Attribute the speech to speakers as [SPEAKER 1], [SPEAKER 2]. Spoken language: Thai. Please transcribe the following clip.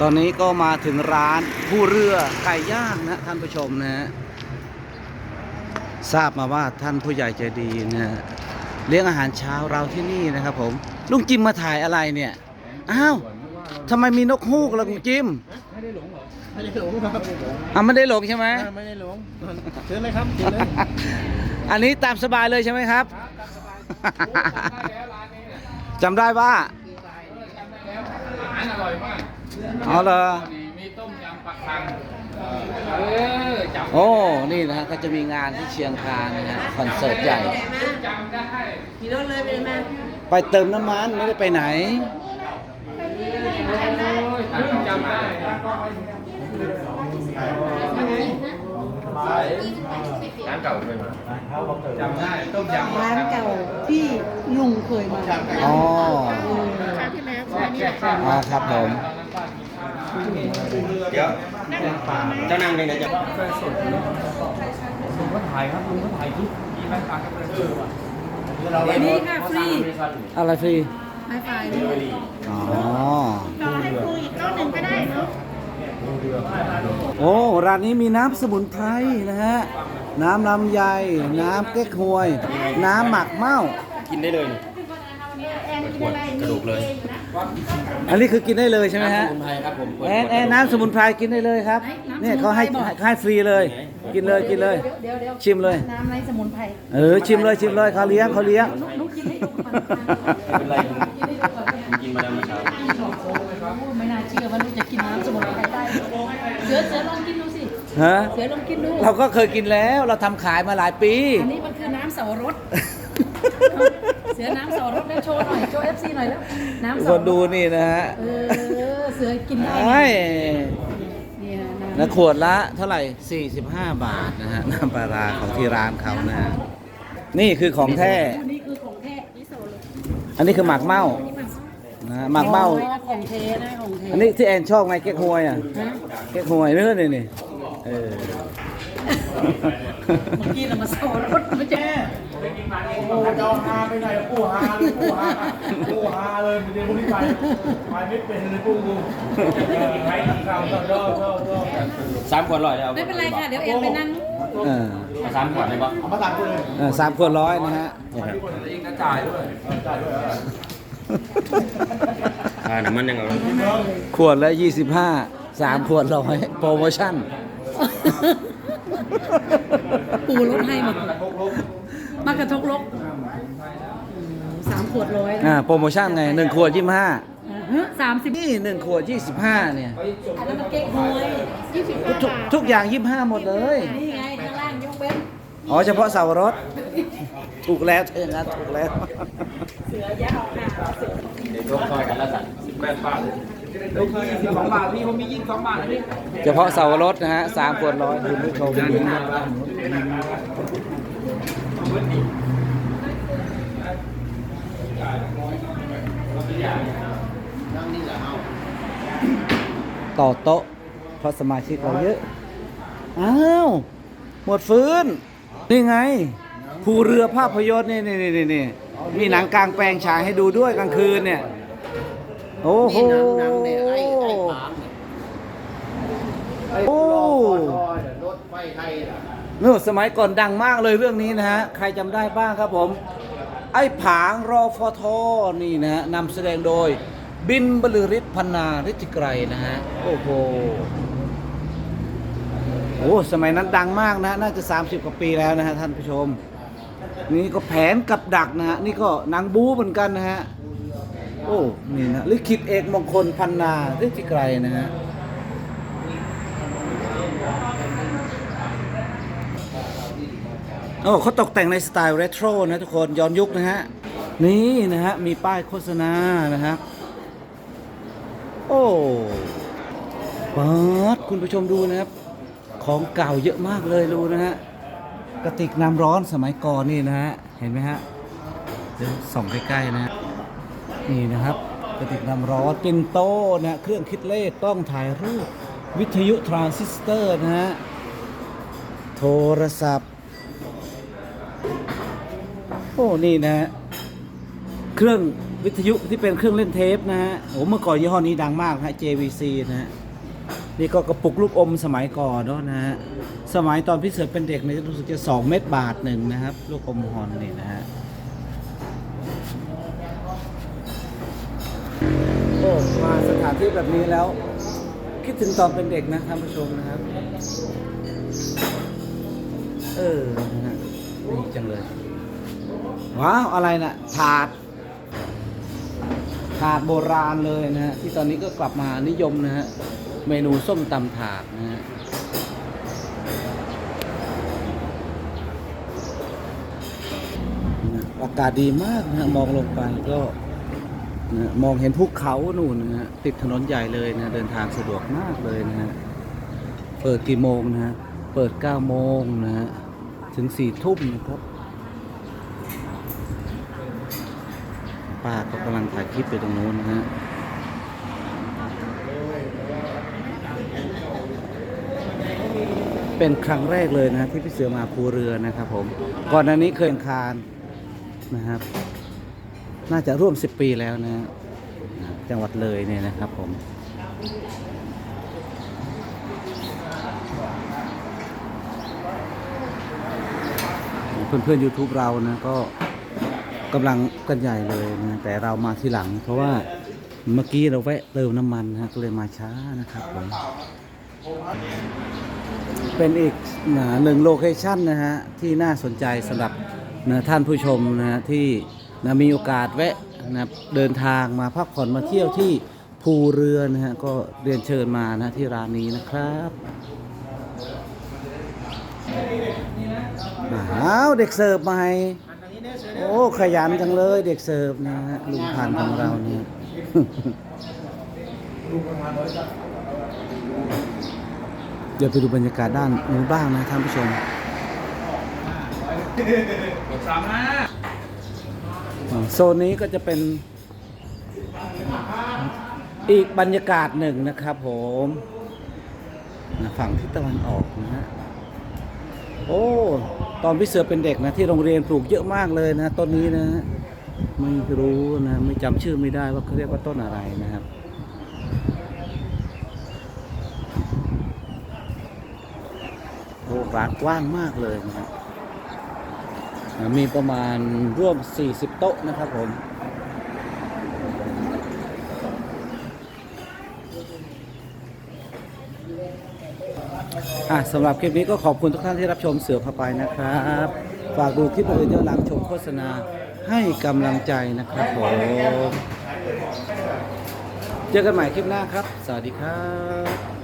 [SPEAKER 1] ตอนนี้ก็มาถึงร้านผู้เรือไก่ย่างนะท่านผู้ชมนะฮะทราบมาว่าท่านผู้ใหญ่ใจดีนะฮะเลี้ยงอาหารเช้าเราที่นี่นะครับผม ลุงจิมมาถ่ายอะไรเนี่ย อ้าวทำไมมีนกฮูกล่ะลุงจิม
[SPEAKER 2] ไม่ได้หลงเหรอไม่ได้หลงครับ
[SPEAKER 1] อะไม่ได้หลงใช่ไหม
[SPEAKER 2] ไม่ได้หลงเชิญเลยครับเชิญเลย
[SPEAKER 1] อันนี้ตามสบายเลยใช่ไหมครับจำได้ว่า
[SPEAKER 3] อาหารอร่อยมาก
[SPEAKER 1] อ๋อเหรอ
[SPEAKER 3] นี่มีต้มยำปลาคังเออจำ
[SPEAKER 1] โอ้ นี่นะฮะก็จะมีงานที่เชียงคานนะฮะคอนเสิร์ตใหญ่
[SPEAKER 3] จำได้
[SPEAKER 4] ขี่รถเลยไปเลยแม่
[SPEAKER 1] ไปเติมน้ำมันไม่ได้ไปไหน
[SPEAKER 3] จำได้ร้านเก่าเคยมาจำได้ต้มยำ
[SPEAKER 4] ร้านเก่าที่ลุงเคยมา
[SPEAKER 1] อ๋อ
[SPEAKER 4] ครั้งที่แล้วใช่ไหมเนี่ย
[SPEAKER 1] อ๋อครับผม
[SPEAKER 2] เดี๋ยวเจ้านางเป็นไงจ๊ะ
[SPEAKER 3] ลุงก็ถ่ายครับลุงก็ถ่ายคลิปมีแฟนคลับก็เลยเออว่ะ
[SPEAKER 4] นี่ค่ะฟรี
[SPEAKER 1] อะไรฟรี
[SPEAKER 4] ไฟไฟด้วย
[SPEAKER 1] อ๋อ
[SPEAKER 4] รอให้ครูอีกรอบหนึ่งก็ได้เนาะ
[SPEAKER 1] โอ้ร้านนี้มีน้ำสมุนไพรนะฮะ น้ำลำไย น้ำเก๊กฮวย น้ำหมักเม่า
[SPEAKER 2] กินได้เลยปวดกระดูกเลย
[SPEAKER 1] อันนี้คือกินได้เลยใช่ไหมฮะ
[SPEAKER 2] สมุนไพรครับผม
[SPEAKER 1] แอนแอนน้ำสมุนไพรกินได้เลยครับ เนี่ยเขาให้ให้ฟรีเลย กินเลยกินเลย
[SPEAKER 4] เดี๋ยวเดี๋ยว
[SPEAKER 1] ชิมเลย
[SPEAKER 4] น้ำไรสมุนไพร
[SPEAKER 1] เออชิมเลยชิมเลยเขาเลี้ยงเขาเลี้ยง
[SPEAKER 4] นุกกินให้ดูก่อน
[SPEAKER 2] เป็นไรผมกินมาแล้วเมื่อเช้า
[SPEAKER 4] ไม่น่าเชื่อว่าลูกจะกินน้ำสมุนไพรได้ เสือเสือลองกินดูสิ
[SPEAKER 1] ฮะ
[SPEAKER 4] เสือลองกินดู
[SPEAKER 1] เราก็เคยกินแล้วเราทำขายมาหลายปี
[SPEAKER 4] อันนี้มันคือน้ำเสาวรส เสือน้ำเสาวรสแล้วโชว์หน่อย โชว์เอฟซีหน่อยแล้ว น้ำ
[SPEAKER 1] ค
[SPEAKER 4] เสาว
[SPEAKER 1] น
[SPEAKER 4] ร
[SPEAKER 1] ดู
[SPEAKER 4] ส
[SPEAKER 1] นี่นะฮะ
[SPEAKER 4] เออ เสือกินได้
[SPEAKER 1] ไอ้
[SPEAKER 4] เนี่ยน้ำ
[SPEAKER 1] แล้วขวดละเท่าไหร่ 45 บาทนะฮะน้ำปลาร้าของที่ร้านเขานะฮะนี่คือของแท้
[SPEAKER 4] นี่คือของแท้นี่โซโล
[SPEAKER 1] อันนี้คือหมักเมานะฮะหมักเมา
[SPEAKER 4] อ๋อของแท้นะของแท้
[SPEAKER 1] อันนี้ที่แอนชอบไงเก๊กฮวยอะ
[SPEAKER 4] ฮะ
[SPEAKER 1] เก๊กฮวยเนื้อนี่นี่เออ
[SPEAKER 4] เมื่อกี้เรามาโซนรถมาเจอ
[SPEAKER 2] เจ้าฮาไปไหนปูฮาเลยปูฮาปูฮาเลยเดี๋ยวพวกนี้ไปไปไม่เป็นเลยปูกูใครข้าวชอบชอบชอบสามขวดร้อยแล้ว
[SPEAKER 4] ไม่เป็นไรค่ะ เดี๋ยวเอ็นไปนั่ง
[SPEAKER 1] เออ
[SPEAKER 2] สามขวดเลยปะเอามาสามขวดเลย
[SPEAKER 1] เออสามขวดร้อยนะฮะ
[SPEAKER 3] เองกระจายด้วย
[SPEAKER 2] อ่าน้ำมันยังไง
[SPEAKER 1] ขวดละยี่สิบห้าสามขวดร้อยโปรโมชั่น
[SPEAKER 4] ปูรถให้หมด มากระทกลกสามขวดร้อย
[SPEAKER 1] อ่าโปรโมชั่นไงหนึ่งขวดยี่สิบห้า
[SPEAKER 4] สามสิบ
[SPEAKER 1] นี่หนึ่งขวดยี่สิบห้าเนี่ย
[SPEAKER 4] อันนั้นมันเก๊กฮวยยี่สิบห้า
[SPEAKER 1] ทุก
[SPEAKER 4] บาท
[SPEAKER 1] ทุกอย่างยี่สิบห้าหมดเลย
[SPEAKER 4] นี่ไงข้างล่างยกเว้น
[SPEAKER 1] อ๋อเฉพาะเสาวรสถูกแล้วเธอนะถูกแล้ว
[SPEAKER 4] เสือยาวค่ะ
[SPEAKER 2] เดี๋ยวยกซอยกันแล้วสั่น
[SPEAKER 3] แปดบาทลูกยี่สิบสองบาทพี่ผมมียี่สิบสองบาทนะพี่
[SPEAKER 1] เฉพาะเสาวรสนะฮะสามขวดร้อยคุณผู้ชม ต่อโต๊ะเพราะสมาชิกเราเยอะ อ้าว หมดฟื้น นี่ไง ภูเรือภาพยนตร์นี่นี่นี่นี่มีหนังกลางแปลงฉายให้ดูด้วยกลางคืนเนี่ย โอ้โหโอ้นู่ นสมัยก่อนดังมากเลยเรื่องนี้นะฮะ ใครจำได้บ้างครับผม ไอ้ผางรอฟอทอนี่นะฮะนำแสดงโดย บินบลือฤทธิ์พันนาฤทธิไกรนะฮะ โอ้โหโอ้สมัยนั้นดังมากนะฮะ น่าจะ 30 กว่าปีแล้วนะฮะท่านผู้ชม นี่ก็แผนกับดักนะฮะ นี่ก็นางบูเหมือนกันนะฮะ โอ้ นี่นะลิขิตเอกมงคลพันนาฤทธิไกรนะฮะ โอ้เขาตกแต่งในสไตล์เรโทรนะทุกคนย้อนยุคนะฮะ นี่นะฮะ มีป้ายโฆษณานะครับ โอ้ปาดคุณผู้ชมดูนะครับ ของเก่าเยอะมากเลยดูนะฮะกระติกน้ำร้อนสมัยก่อนนี่นะฮะ เห็นไหมฮะ เดี๋ยวส่องใกล้ๆนะฮะนี่นะครับกระติกน้ำร้อนปินโต้นะฮะเครื่องคิดเลขต้องถ่ายรูป วิทยุทรานซิสเตอร์นะฮะ โทรศัพท์ โอ้นี่นะฮะเครื่องวิทยุที่เป็นเครื่องเล่นเทปนะฮะโอ้เมื่อก่อนยี่ห้อนี้ดังมากนะฮะ JVC นะฮะนี่ก็กระปุกลูกอมสมัยก่อนเนาะนะฮะสมัยตอนพี่เสือเป็นเด็กเนี่ยรู้สึกจะสองเม็ดบาทหนึ่งนะครับ ลูกอมฮอนนี่นะฮะโอ้มาสถานที่แบบนี้แล้ว คิดถึงตอนเป็นเด็กนะท่านผู้ชมนะครับ เออนะฮะดีจังเลย ว้าว อะไรนะ่ะถาดถาดโบราณเลยนะฮะที่ตอนนี้ก็กลับมานิยมนะฮะเมนูส้มตำถาดนะฮะอากาศดีมากนะฮะมองลงไปก็นะมองเห็นภูเขาหนู่นนะฮะติดถนนใหญ่เลยนะเดินทางสะดวกมากเลยนะฮะเปิดกี่โมงนะฮะเปิด9โมงนะฮะถึง4ทุ่มนะครับ ป้าก็กำลังถ่ายคลิปไปตรงนู้นนะฮะเป็นครั้งแรกเลยนะที่พี่เสือมาภูเรือนะครับผม ก่อนหน้านี้เคยคารนะครับ น่าจะร่วม 10 ปีแล้วนะจังหวัดเลยเนี่ยนะครับผมเพื่อนเพื่อนๆ YouTube เรานะก็ กำลังกันใหญ่เลยนะแต่เรามาทีหลัง เพราะว่าเมื่อกี้เราแวะเติมน้ำมันนะฮะก็เลยมาช้านะครับผมเป็นอีกนะหนึ่งโลเคชั่นนะฮะที่น่าสนใจสำหรับนะท่านผู้ชมนะฮะที่นะมีโอกาสแวะนะเดินทางมาพักผ่อนมาเที่ยวที่ภูเรือนะฮะก็เรียนเชิญมานะที่ร้านนี้นะครับอ้าวเด็กเสิร์ฟใหม่ โอ้ขยันจังเลยเด็กเสิร์ฟนะฮะลุงพันธ์ของเราเนี่ยเดี๋ยวไปดูบรรยากาศด้านนู้นบ้างนะท่านผู้ชม
[SPEAKER 3] สามห้า
[SPEAKER 1] โซนนี้ก็จะเป็นอีกบรรยากาศหนึ่งนะครับผมฝั่งทิศตะวันออกนะฮะโอ้ ตอนพี่เสือเป็นเด็กนะที่โรงเรียนปลูกเยอะมากเลยนะต้นนี้นะไม่รู้นะไม่จำชื่อไม่ได้ว่าเขาเรียกว่าต้นอะไรนะครับโอ้ร้านกว้างมากเลยนะครับมีประมาณร่วม 40 โต๊ะนะครับผม อะสำหรับคลิปนี้ก็ขอบคุณทุกท่านที่รับชมเสือพาไปนะครับ ฝากดูคลิปอื่นย้อนหลังชมโฆษณาให้กำลังใจนะครับผมเจอกันใหม่คลิปหน้าครับ สวัสดีครับ